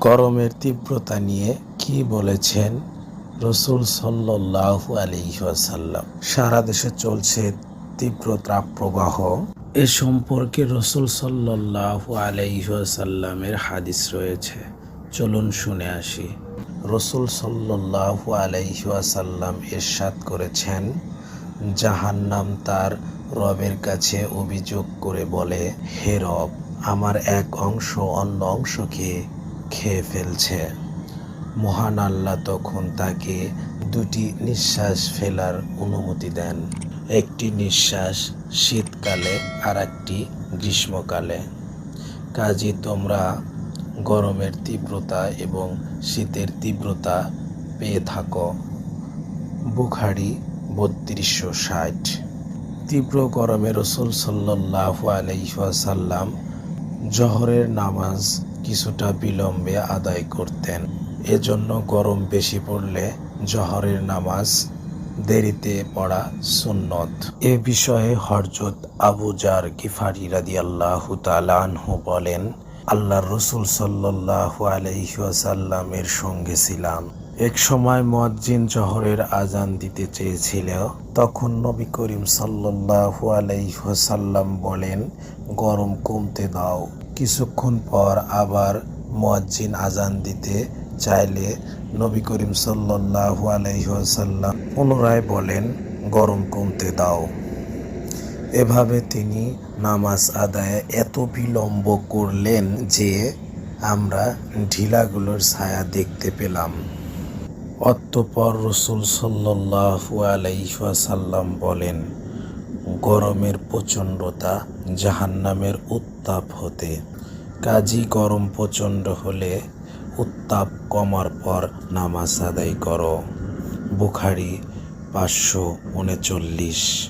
গরমের তীব্রতা নিয়ে কি বলেছেন রসুল সাল্লাহু আলহিহাসাল্লাম সারা দেশে চলছে তীব্র তাপপ্রবাহ। এ সম্পর্কে রসুল সাল্লাহু আলহিহাসাল্লামের হাদিস রয়েছে। চলুন শুনে আসি। রসুল সাল্লাহু আলহিহাসাল্লাম এরশাদ করেছেন, জাহান্নাম তার রবের কাছে অভিযোগ করে বলে, হে রব, আমার এক অংশ অন্য অংশকে খেয়ে ফেলছে। মহান আল্লাহ তখন তাকে দুটি নিঃশ্বাস ফেলার অনুমতি দেন। একটি নিঃশ্বাস শীতকালে আর একটি গ্রীষ্মকালে। কাজী, তোমরা গরমের তীব্রতা এবং শীতের তীব্রতা পেয়ে থাকো। বুখারি বত্রিশশো ষাট। তীব্র গরমে রসুল সাল্লাহ আলহাসাল্লাম জহরের নামাজ কিছুটা বিলম্বে আদায় করতেন। এজন্য গরম বেশি পড়লে জহরের নামাজ, দেরিতে পড়া সুন্নত। এ বিষয়ে হরজত আবু জার গিফারি রাদি আল্লাহ তালানহু বলেন আল্লাহ রসুল সাল্লাহ আলহিহাসাল্লামের সঙ্গে ছিলাম। এক সময় মজ্জিন জহরের আজান দিতে চেয়েছিল তখন নবী করিম সাল্লাহু আলাইসাল্লাম বলেন, গরম কমতে দাও। কিছুক্ষণ পর আবার মজ্জিন আজান দিতে চাইলে নবী করিম সাল্লাহু আলাইসাল্লাম পুনরায় বলেন, গরম কমতে দাও। এভাবে তিনি নামাজ আদায়ে এত বিলম্ব করলেন যে আমরা ঢিলাগুলোর ছায়া দেখতে পেলাম। অতঃপর রসুল সাল্লাহু আলাইসাল্লাম বলেন গরমের প্রচণ্ডতা জাহান্নামের উত্তাপ হতে। কাজী গরম প্রচণ্ড হলে উত্তাপ কমার পর নামাজ আদায় করো। বুখারি পাঁচশো উনচল্লিশ।